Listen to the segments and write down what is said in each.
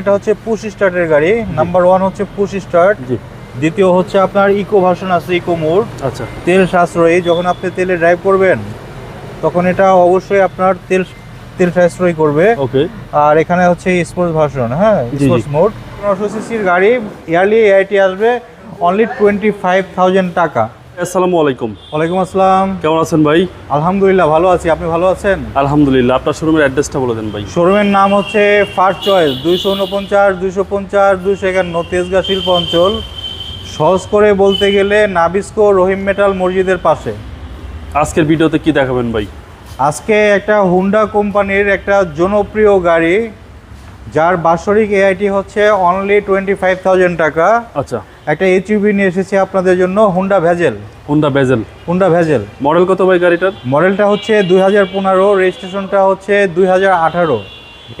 এটা হচ্ছে পুশ স্টার্টের গাড়ি। নাম্বার ওয়ান হচ্ছে পুশ স্টার্ট দ্বিতীয় হচ্ছে আপনার ইকো ভার্সন আছে ইকো মোড আচ্ছা। তেল সাশ্রয়ী যখন আপনি তেলে ড্রাইভ করবেন তখন এটা অবশ্যই আপনার তেল তেল সাশ্রয়ী করবে। ওকে। আর এখানে হচ্ছে স্পোর্টস ভার্সন হ্যাঁ। স্পোর্টস মোড পনেরোশো সিসির গাড়ি ইয়ারলি এআইটি আসবে অনলি টোয়েন্টি ফাইভ থাউজেন্ড টাকা। আসসালামু আলাইকুম। ওয়ালাইকুম আসসালাম। কেমন আছেন ভাই? আলহামদুলিল্লাহ ভালো আছি। আপনি ভালো আছেন? আলহামদুলিল্লাহ আপনার শোরুমের অ্যাড্রেসটা বলে দেন ভাই। শোরুমের নাম হচ্ছে ফার্স্ট চয়েস দুইশো উনপঞ্চাশ দুইশো পঞ্চাশ দুইশো একান্ন তেজগা শিল্প অঞ্চল। সহজ করে বলতে গেলে নাবিস্কো রহিম মেটাল মসজিদের পাশে। আজকের ভিডিওতে কি দেখাবেন ভাই? আজকে একটা হুন্ডা কোম্পানির একটা জনপ্রিয় গাড়ি। যার বাৎসরিক এআইটি হচ্ছে অনলি টোয়েন্টি ফাইভ থাউজেন্ড টাকা। আচ্ছা। একটা এইচইউবি নিয়ে এসেছি আপনাদের জন্য Honda Vezel Honda Vezel Honda Vezel model কত ভাই গাড়িটার? মডেলটা হচ্ছে দুই হাজার পনেরো রেজিস্ট্রেশনটা হচ্ছে দুই হাজার আঠারো।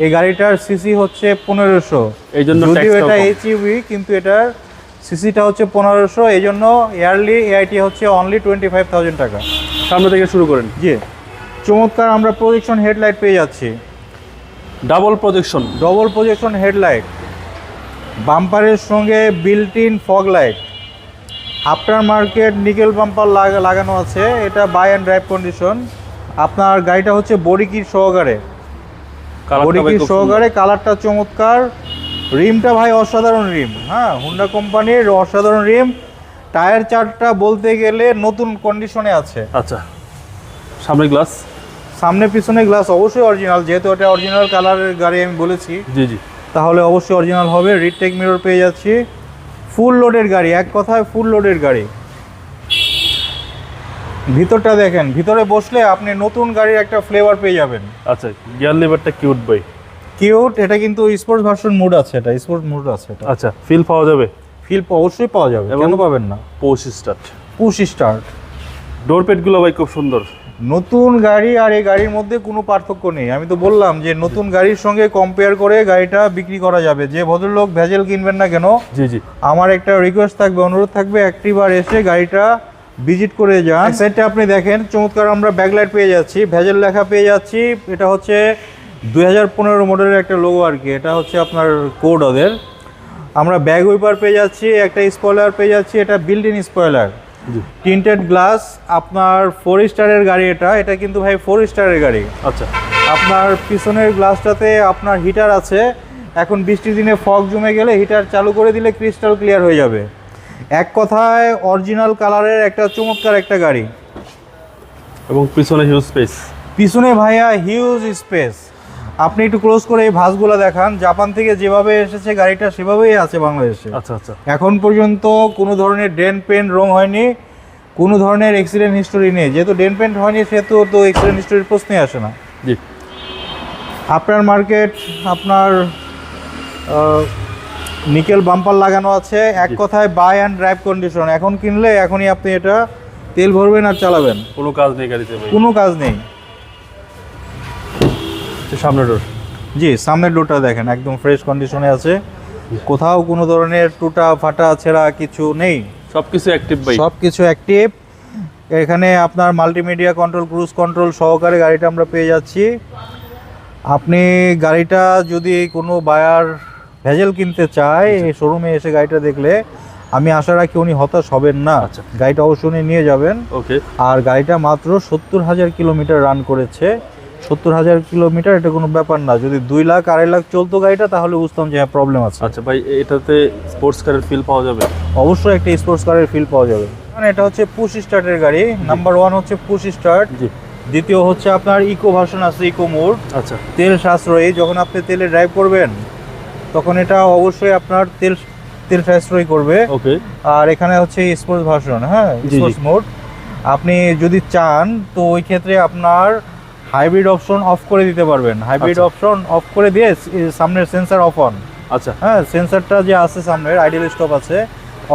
এই গাড়িটার সিসি হচ্ছে পনেরোশো। এই জন্য যদিও এটা কম। এইচইউবি কিন্তু এটার সিসিটা হচ্ছে পনেরোশো। এই জন্য ইয়ারলি এআইটি হচ্ছে অনলি টোয়েন্টি ফাইভ থাউজেন্ড টাকা। সামনে থেকে শুরু করেন। জি। চমৎকার আমরা প্রজেকশন হেডলাইট পেয়ে যাচ্ছি। Double projection double projection headlight বাম্পারের সঙ্গে built in fog light aftermarket nickel bumper লাগানো আছে। এটা বাই অ্যান্ড ড্রাইভ কন্ডিশন আপনার গাড়িটা হচ্ছে বডি কিট সহকারে বডি কিট সহকারে কালারটা চমৎকার। রিমটা ভাই অসাধারণ রিম। হ্যাঁ হুন্ডা কোম্পানির অসাধারণ রিম। টায়ার চারটা বলতে গেলে নতুন কন্ডিশনে আছে। আচ্ছা সামনে গ্লাস সামনে পিছনে গ্লাস অবশ্যই অরিজিনাল যেহেতু এটা অরিজিনাল কালারের গাড়ি আমি বলেছি। জি জি। তাহলে অবশ্যই অরিজিনাল হবে রিটেক মিরর পেয়ে যাচ্ছি। ফুল লোডের গাড়ি এক কথায় ফুল লোডের গাড়ি। ভিতরটা দেখেন ভিতরে বসলে আপনি নতুন গাড়ির একটা ফ্লেভার পেয়ে যাবেন। আচ্ছা গিয়ার লিভারটা কিউট ভাই কিউট এটা কিন্তু স্পোর্টস ভার্সন মুড আছে এটা স্পোর্টস মুড আছে এটা। আচ্ছা ফিল পাওয়া যাবে? ফিল অবশ্যই পাওয়া যাবে কেন পাবেন না। Push start push start door পেটগুলো ভাই খুব সুন্দর। নতুন গাড়ি আর এই গাড়ির মধ্যে কোনো পার্থক্য নেই। আমি তো বললাম যে নতুন গাড়ির সঙ্গে কম্পেয়ার করে গাড়িটা বিক্রি করা যাবে। যে ভদ্রলোক ভেজেল কিনবেন না কেন জি জি। আমার একটা রিকোয়েস্ট থাকবে অনুরোধ থাকবে একটিবার এসে গাড়িটা ভিজিট করে যান। সাইডটা আপনি দেখেন চমৎকার আমরা ব্যাকলাইট পেয়ে যাচ্ছি ভেজেল লেখা পেয়ে যাচ্ছি। এটা হচ্ছে দুই হাজার পনেরো মডেলের একটা লোগো আর কি এটা হচ্ছে আপনার কোড ওদের। আমরা ব্যাগ উইপার পেয়ে যাচ্ছি একটা স্পয়লার পেয়ে যাচ্ছি এটা built in spoiler tinted glass আপনার ফোর স্টারের গাড়ি এটা এটা কিন্তু ভাই ফোর স্টারের গাড়ি। আচ্ছা। আপনার পিছনের গ্লাসটাতে আপনার হিটার আছে এখন বৃষ্টির দিনে ফগ জমে গেলে হিটার চালু করে দিলে ক্রিস্টাল ক্লিয়ার হয়ে যাবে। এক কথায় অরিজিনাল কালারের একটা চমৎকার একটা গাড়ি। এবং পিছনে হিউজ স্পেস পিছনে ভাইয়া হিউজ স্পেস আপনি একটু ক্লোজ করে এই ভাসগুলো দেখান। জাপান থেকে যেভাবে এসেছে গাড়িটা সেভাবেই আছে বাংলাদেশে। আচ্ছা আচ্ছা। এখন পর্যন্ত কোনো ধরনের ডেন পেন রং হয়নি কোনো ধরনের অ্যাক্সিডেন্ট হিস্টোরি নেই। যেহেতু ডেন পেন্ট হয়নি সেহেতু তো অ্যাক্সিডেন্ট হিস্টোরির প্রশ্নই আসে না। জি। আপনার মার্কেট আপনার নিকেল বাম্পার লাগানো আছে। এক কথায় বাই অ্যান্ড ড্রাইভ কন্ডিশন এখন কিনলে এখনই আপনি এটা তেল ভরবেন আর চালাবেন। কোনো কাজ নেই গাড়িতে কোনো কাজ নেই। সামনে ডোর জি সামনের ডোরটা দেখেন একদম ফ্রেশ কন্ডিশনে আছে। কোথাও কোনো ধরনের টুটা ফাটা ছেঁড়া কিছু নেই। সব কিছু অ্যাক্টিভ ভাই। সব কিছু অ্যাক্টিভ এখানে আপনার মাল্টিমিডিয়া কন্ট্রোল ক্রুজ কন্ট্রোল সহকারে গাড়িটা আমরা পেয়ে যাচ্ছি। আপনি গাড়িটা যদি কোনো বায়ার ভেজেল কিনতে চায় এই শোরুমে এসে গাড়িটা দেখলে আমি আশা রাখি উনি হতাশ হবেন না। আচ্ছা। গাড়িটা অবশ্যই নিয়ে যাবেন। ওকে আর গাড়িটা মাত্র সত্তর হাজার কিলোমিটার রান করেছে। সত্তর হাজার কিলোমিটার এটা কোনো ব্যাপার না। যদি দুই লাখ আড়াই লাখ চলতো গাড়িটা তাহলে বুঝতাম যে হ্যাঁ প্রবলেম আছে। আচ্ছা ভাই এটাতে স্পোর্টস কারের ফিল পাওয়া যাবে? অবশ্যই একটা স্পোর্টস কারের ফিল পাওয়া যাবে। মানে এটা হচ্ছে পুশ স্টার্টের গাড়ি। নাম্বার ওয়ান হচ্ছে পুশ স্টার্ট জি। দ্বিতীয় হচ্ছে আপনার ইকো ভার্সন আছে ইকো মোড আচ্ছা। তেল সাশ্রয়ী। যখন আপনি তেলে ড্রাইভ করবেন তখন এটা অবশ্যই আপনার তেল তেল সাশ্রয়ী করবে। ওকে। আর এখানে হচ্ছে স্পোর্টস ভার্সন হ্যাঁ। স্পোর্টস মোড আপনি যদি চান তো ওই ক্ষেত্রে আপনার হাইব্রিড অপশন অফ করে দিতে পারবেন। হাইব্রিড। অপশন অফ করে দিয়ে সামনের সেন্সার অফ অন আচ্ছা। হ্যাঁ সেন্সারটা যে আছে সামনের আইডিয়াল স্টপ আছে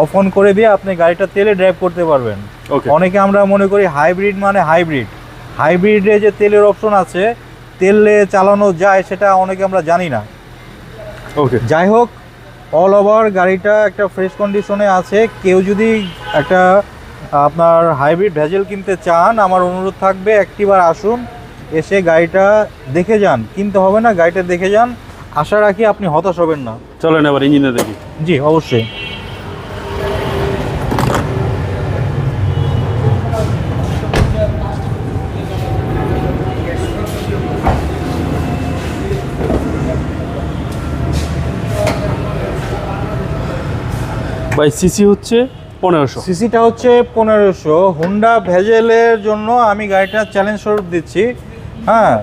অফ অন করে দিয়ে আপনি গাড়িটা তেলে ড্রাইভ করতে পারবেন। ওকে অনেকে আমরা মনে করি হাইব্রিড মানে হাইব্রিড হাইব্রিডে যে তেলের অপশন আছে তেলে চালানো যায় সেটা অনেকে আমরা জানি না। ওকে যাই হোক অল ওভার গাড়িটা একটা ফ্রেশ কন্ডিশনে আছে। কেউ যদি একটা আপনার হাইব্রিড ভেজেল কিনতে চান আমার অনুরোধ থাকবে একটিবার আসুন। এসে গাড়িটা দেখে যান কিনতে হবে না গাড়িটা দেখে যান। আশা রাখি আপনি হতাশ হবেন না। চলেন এবার ইঞ্জিনে দেখি। জি অবশ্যই। ভাই সিসি হচ্ছে পনেরোশো। সিসিটা হচ্ছে পনেরোশো। হুন্ডা ভেজেলের জন্য আমি গাড়িটা চ্যালেঞ্জ স্বরূপ দিচ্ছি। হ্যাঁ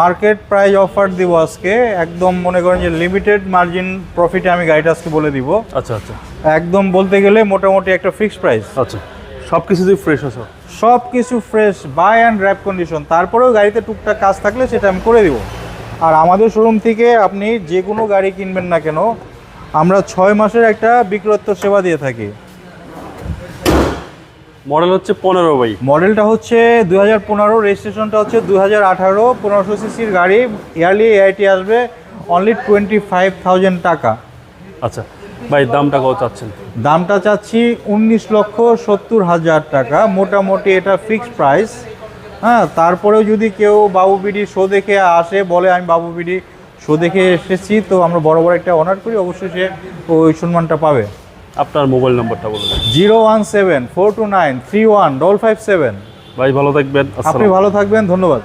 মার্কেট প্রাইস অফার দিব আজকে। একদম মনে করেন যে লিমিটেড মার্জিন প্রফিটে আমি গাড়িটা আজকে বলে দিব। আচ্ছা আচ্ছা। একদম বলতে গেলে মোটামুটি একটা ফিক্সড প্রাইস আচ্ছা। সব কিছুতেই ফ্রেশ আছে সব কিছু fresh by and wrap condition তারপরেও গাড়িতে টুকটাক কাজ থাকলে সেটা আমি করে দিব। আর আমাদের শোরুম থেকে আপনি যে কোনো গাড়ি কিনবেন না কেন আমরা ছয় মাসের একটা বিক্রত্ব সেবা দিয়ে থাকি। মডেল হচ্ছে পনেরো বাই। মডেলটা হচ্ছে দুই হাজার পনেরো রেজিস্ট্রেশনটা হচ্ছে দুই হাজার আঠারো পনেরোশো সিসির গাড়ি ইয়ারলি এআইটি আসবে অনলি টোয়েন্টি ফাইভ থাউজেন্ড টাকা। আচ্ছা ভাই দামটা কত চাচ্ছেন? দামটা চাচ্ছি উনিশ লক্ষ সত্তর হাজার টাকা মোটামুটি এটা ফিক্সড প্রাইস হ্যাঁ তারপরেও যদি কেউ বাবু বিডি শো দেখে আসে বলে আমি বাবু বিডি শো দেখে এসেছি তো আমরা বড় বড় একটা অনার করি অবশ্যই সে ওই সম্মানটা পাবে। আপনার মোবাইল নাম্বারটা বলে দেন। Zero one seven four two nine three one double five seven. ভাই ভালো থাকবেন আপনি ভালো থাকবেন ধন্যবাদ।